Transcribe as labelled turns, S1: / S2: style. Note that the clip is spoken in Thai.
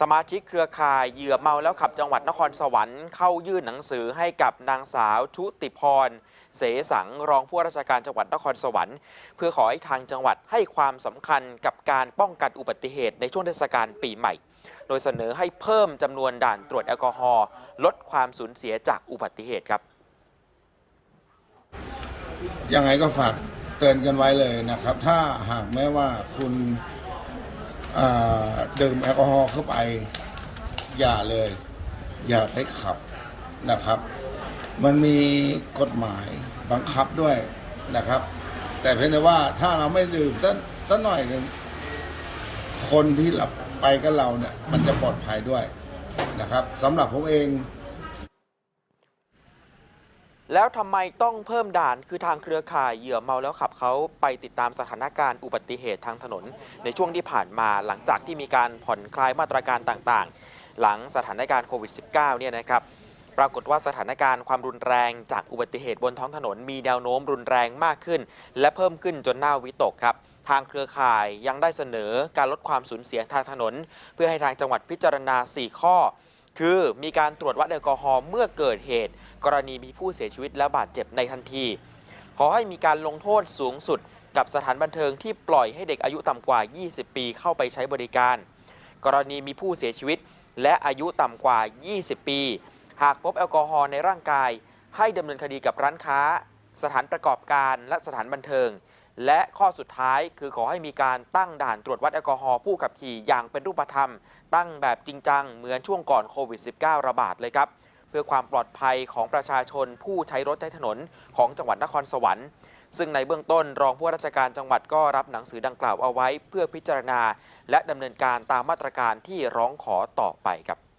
S1: สมาชิกเครือข่ายเหยื่อเมาแล้วขับจังหวัดนครสวรรค์เข้ายื่นหนังสือให้กับนางสาวชุติพร เสสังรองผู้ว่าราชการจังหวัดนครสวรรค์ เพื่อขอให้ทางจังหวัดให้ความสำคัญกับการป้องกันอุบัติเหตุในช่วงเทศกาลปีใหม่ โดยเสนอให้เพิ่มจำนวนด่านตรวจแอลกอฮอล์ลดความสูญเสียจากอุบัติเหตุครับ
S2: ยังไงก็ฝากเตือนกันไว้เลยนะครับ ถ้าหากแม้ว่าคุณอ่า ดื่มแอลกอฮอล์เข้าไป อย่าเลย อย่าไปขับนะครับ มันมีกฎหมายบังคับด้วยนะครับ แต่เพียงแต่ว่าถ้าเราไม่ดื่มสักสักหน่อยหนึ่งคนที่หลับไปกับเราเนี่ย มันจะปลอดภัยด้วยนะครับสำหรับผมเอง
S1: แล้วทำไมต้องเพิ่มด่านคือทางเครือข่ายเหยื่อเมาแล้วขับเขาไปติดตามสถานการณ์อุบัติเหตุทางถนน ในช่วงที่ผ่านมาหลังจากที่มีการผ่อนคลายมาตรการต่างๆ หลังสถานการณ์โควิด -19 เนี่ยนะครับปรากฏว่าสถานการณ์ความรุนแรงจากอุบัติเหตุบนท้องถนน มีแนวโน้มรุนแรงมากขึ้น และเพิ่มขึ้นจนน่าวิตกครับทางเครือข่ายยังได้เสนอการลดความสูญเสียทางถนน เพื่อให้ทางจังหวัดพิจารณา 4 ข้อ คือมีการตรวจวัดแอลกอฮอล์เมื่อเกิดเหตุ กรณีมีผู้เสียชีวิตและบาดเจ็บในทันที ขอให้มีการลงโทษสูงสุด กับสถานบันเทิงที่ปล่อยให้เด็กอายุต่ำกว่า 20 ปีเข้าไปใช้บริการ กรณีมีผู้เสียชีวิต และอายุต่ำกว่า 20 ปี หากพบแอลกอฮอล์ในร่างกาย ให้ดำเนินคดีกับร้านค้า สถานประกอบการและสถานบันเทิง และข้อสุดท้ายคือขอให้มีการตั้งด่านตรวจวัดแอลกอฮอล์ผู้ขับขี่อย่างเป็นรูปธรรม ตั้งแบบจริงจังเหมือนช่วงก่อนโควิด -19 ระบาดเลยครับ เพื่อความปลอดภัยของประชาชนผู้ใช้รถใช้ถนนของจังหวัดนครสวรรค์ ซึ่งในเบื้องต้นรองผู้ว่าราชการจังหวัดก็รับหนังสือดังกล่าวเอาไว้ เพื่อพิจารณา และดำเนินการตามมาตรการที่ร้องขอต่อไปครับ